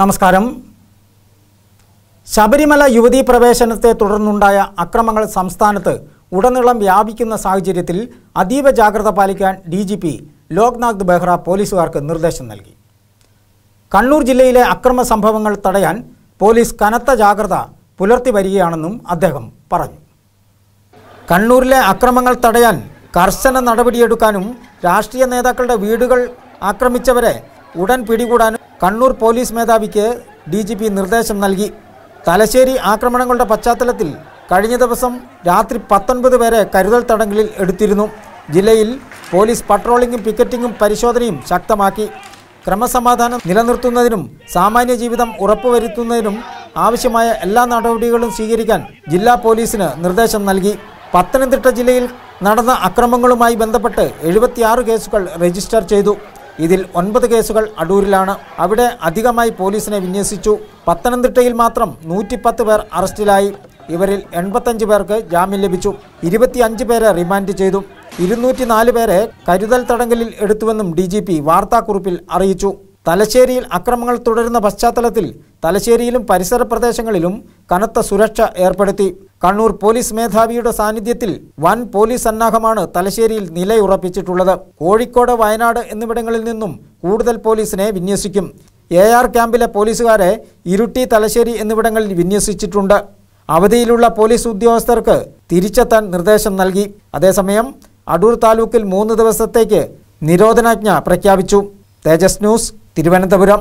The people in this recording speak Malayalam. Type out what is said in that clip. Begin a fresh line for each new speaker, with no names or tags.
നമസ്കാരം. ശബരിമല യുവതീ പ്രവേശനത്തെ തുടർന്നുണ്ടായ അക്രമങ്ങൾ സംസ്ഥാനത്ത് ഉടനീളം വ്യാപിക്കുന്ന സാഹചര്യത്തിൽ അതീവ ജാഗ്രത പാലിക്കാൻ D G P Loknath Behera പോലീസുകാർക്ക് നിർദ്ദേശം നൽകി. കണ്ണൂർ ജില്ലയിലെ അക്രമ സംഭവങ്ങൾ തടയാൻ പോലീസ് കനത്ത ജാഗ്രത പുലർത്തി വരികയാണെന്നും അദ്ദേഹം പറഞ്ഞു. കണ്ണൂരിലെ അക്രമങ്ങൾ തടയാൻ കർശന നടപടിയെടുക്കാനും രാഷ്ട്രീയ നേതാക്കളുടെ വീടുകൾ ആക്രമിച്ചവരെ ഉടൻ പിടികൂടാനും കണ്ണൂർ പോലീസ് മേധാവിക്ക് ഡി ജി പി നിർദ്ദേശം നൽകി. തലശ്ശേരി ആക്രമണങ്ങളുടെ പശ്ചാത്തലത്തിൽ കഴിഞ്ഞ ദിവസം രാത്രി പത്തൊൻപത് പേരെ കരുതൽ തടങ്കലിൽ എടുത്തിരുന്നു. ജില്ലയിൽ പോലീസ് പട്രോളിംഗും പിക്കറ്റിങ്ങും പരിശോധനയും ശക്തമാക്കി. ക്രമസമാധാനം നിലനിർത്തുന്നതിനും സാമാന്യ ജീവിതം ഉറപ്പുവരുത്തുന്നതിനും ആവശ്യമായ എല്ലാ നടപടികളും സ്വീകരിക്കാൻ ജില്ലാ പോലീസിന് നിർദ്ദേശം നൽകി. പത്തനംതിട്ട ജില്ലയിൽ നടന്ന അക്രമങ്ങളുമായി ബന്ധപ്പെട്ട് എഴുപത്തിയാറ് കേസുകൾ രജിസ്റ്റർ ചെയ്തു. ഇതിൽ ഒൻപത് കേസുകൾ അടൂരിലാണ്. അവിടെ അധികമായി പോലീസിനെ വിന്യസിച്ചു. പത്തനംതിട്ടയിൽ മാത്രം നൂറ്റിപ്പത്ത് പേർ അറസ്റ്റിലായി. ഇവരിൽ എൺപത്തഞ്ച് പേർക്ക് ജാമ്യം ലഭിച്ചു. ഇരുപത്തിയഞ്ച് പേരെ റിമാൻഡ് ചെയ്തു. ഇരുന്നൂറ്റി നാല് പേരെ കരുതൽ തടങ്കലിൽ എടുത്തുവെന്നും ഡി ജി പി വാർത്താക്കുറിപ്പിൽ അറിയിച്ചു. തലശ്ശേരിയിൽ അക്രമങ്ങൾ തുടരുന്ന പശ്ചാത്തലത്തിൽ തലശ്ശേരിയിലും പരിസര പ്രദേശങ്ങളിലും കനത്ത സുരക്ഷ ഏർപ്പെടുത്തി. കണ്ണൂർ പോലീസ് മേധാവിയുടെ സാന്നിധ്യത്തിൽ വൻ പോലീസ് സന്നാഹമാണ് തലശ്ശേരിയിൽ നിലയുറപ്പിച്ചിട്ടുള്ളത്. കോഴിക്കോട് വയനാട് എന്നിവിടങ്ങളിൽ നിന്നും കൂടുതൽ പോലീസിനെ വിന്യസിക്കും. എ ആർ ക്യാമ്പിലെ പോലീസുകാരെ ഇരുട്ടി തലശ്ശേരി എന്നിവിടങ്ങളിൽ വിന്യസിച്ചിട്ടുണ്ട്. അവധിയിലുള്ള പോലീസ് ഉദ്യോഗസ്ഥർക്ക് തിരിച്ചെത്താൻ നിർദ്ദേശം നൽകി. അതേസമയം അടൂർ താലൂക്കിൽ മൂന്ന് ദിവസത്തേക്ക് നിരോധനാജ്ഞ പ്രഖ്യാപിച്ചു. തേജസ് ന്യൂസ് തിരുവനന്തപുരം.